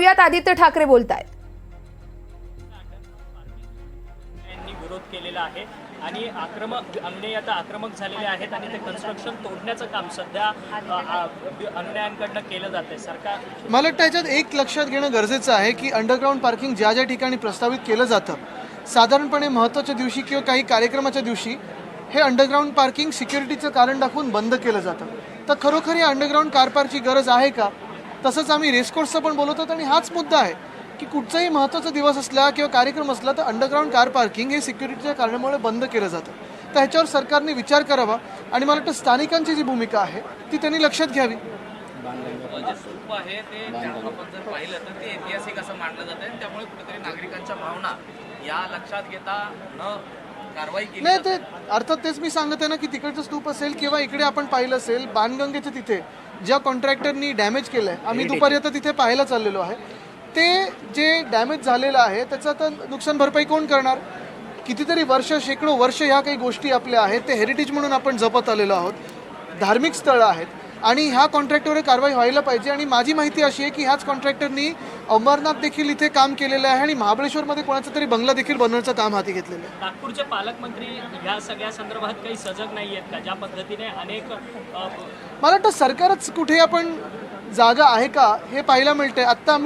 यात आदित्य ठाकरे बोलतायत. यांनी विरोध केलेला आहे आणि आक्रमक अनुनय आता आक्रमक झालेले आहेत आणि ते कन्स्ट्रक्शन तोडण्याचं काम सध्या अ, आ, अनुनयांकडनं केलं जात आहे सरकार मला वाटतं याच्यात एक लक्षात घेणं गरजेचं आहे की अंडरग्राऊंड पार्किंग ज्या ज्या ठिकाणी प्रस्तावित केलं जातं साधारणपणे महत्त्वाच्या दिवशी किंवा काही कार्यक्रमाच्या दिवशी हे अंडरग्राऊंड पार्किंग सिक्युरिटीचं कारण दाखवून बंद केलं जातं. तर खरोखर या अंडरग्राऊंड कार पार्कची गरज आहे का? तसंच आम्ही रेसकोर्सचं पण बोलत आहोत आणि हाच मुद्दा आहे की कुठचाही महत्त्वाचा दिवस असला किंवा कार्यक्रम असला तर अंडरग्राऊंड कार पार्किंग हे सिक्युरिटीच्या कारणामुळे बंद केलं जातं. तर ह्याच्यावर सरकारने विचार करावा आणि मला वाटतं स्थानिकांची जी भूमिका आहे ती त्यांनी लक्षात घ्यावी. जे स्वरूप आहे ते त्या- आपण जर पाहिलं तर ते ऐतिहासिक असं मानलं जातं आणि त्यामुळे कुठेतरी नागरिकांच्या भावना या लक्षात घेता न कारवाई केली नाही ते अर्थात तेच मी सांगत आहे ना की तिकडचं स्तूप असेल किंवा इकडे आपण पाहिलं असेल बाणगंगेच्या तिथे ज्या कॉन्ट्रॅक्टरनी डॅमेज केलं आहे आम्ही दुपारी आता तिथे पाहायला चाललेलो आहे. ते जे डॅमेज झालेलं आहे त्याचं आता नुकसान भरपाई कोण करणार? कितीतरी वर्ष शेकडो वर्ष ह्या काही गोष्टी आपल्या आहेत ते हेरिटेज म्हणून आपण जपत आलेलो आहोत. धार्मिक स्थळं आहेत. आणि ह्या कॉन्ट्रॅक्टरवर कारवाई व्हायला पाहिजे. आणि माझी माहिती अशी आहे की ह्याच कॉन्ट्रॅक्टरनी अमरनाथ देखील इथे काम केलेलं आहे आणि महाबळेश्वरमध्ये कोणाचा तरी बंगला देखील बनवण्याचं काम हाती घेतलेलं आहे. नागपूरचे पालकमंत्री या सगळ्या संदर्भात काही सजग नाही आहेत का? ज्या पद्धतीने अनेक मला वाटतं सरकारच कुठे आपण जागा आहे का हे पाहायला मिळतंय. आत्ता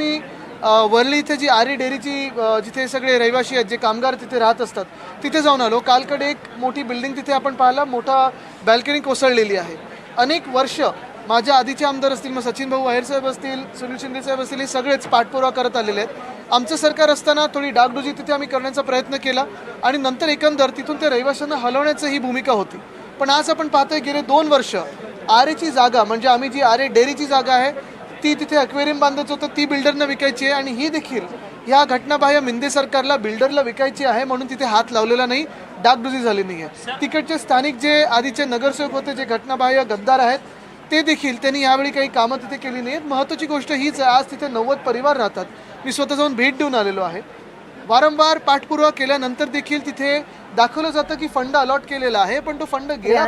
अ, वरळी इथे जी आरी डेअरीची जिथे सगळे रहिवासी आहेत जे कामगार तिथे राहत असतात तिथे जाऊन आलो. कालकडे एक मोठी बिल्डिंग तिथे आपण पाहिला. मोठा बॅल्कनी कोसळलेली आहे. अनेक वर्ष माझ्या आधीचे आमदार असतील मग सचिन भाऊ आहेर साहेब असतील सुनील शिंदे साहेब असतील हे सगळेच पाठपुरावा करत आलेले आहेत. आमचं सरकार असताना थोडी डागडुजी तिथे आम्ही करण्याचा प्रयत्न केला आणि नंतर एकंदर तिथून त्या रहिवाशांना हलवण्याचं ही भूमिका होती. पण आज आपण पाहतोय गेले दोन वर्ष आरेची जागा म्हणजे आम्ही जी आरे डेअरीची जागा आहे ती तिथे अक्वेरियम बांधायचं होतं ती बिल्डरनं विकायची आहे आणि ही देखील ह्या घटनाबाह्य मिंदे सरकारला बिल्डरला विकायची आहे म्हणून तिथे हात लावलेला नाही डागडुजी झाली नाही आहे तिकडचे स्थानिक जे आधीचे नगरसेवक होते जे घटनाबाह्य गद्दार आहेत ते देखील त्यांनी यावेळी काही कामं तिथे केली नाहीत महत्त्वाची गोष्ट हीच आहे आज तिथे नव्वद परिवार राहतात. मी स्वतः जाऊन भेट देऊन आलेलो आहे. वारंवार पाठपुरावा केल्यानंतर देखील तिथे दाखवलं जातं की फंड अलॉट केलेला आहे पण तो फंड गेला?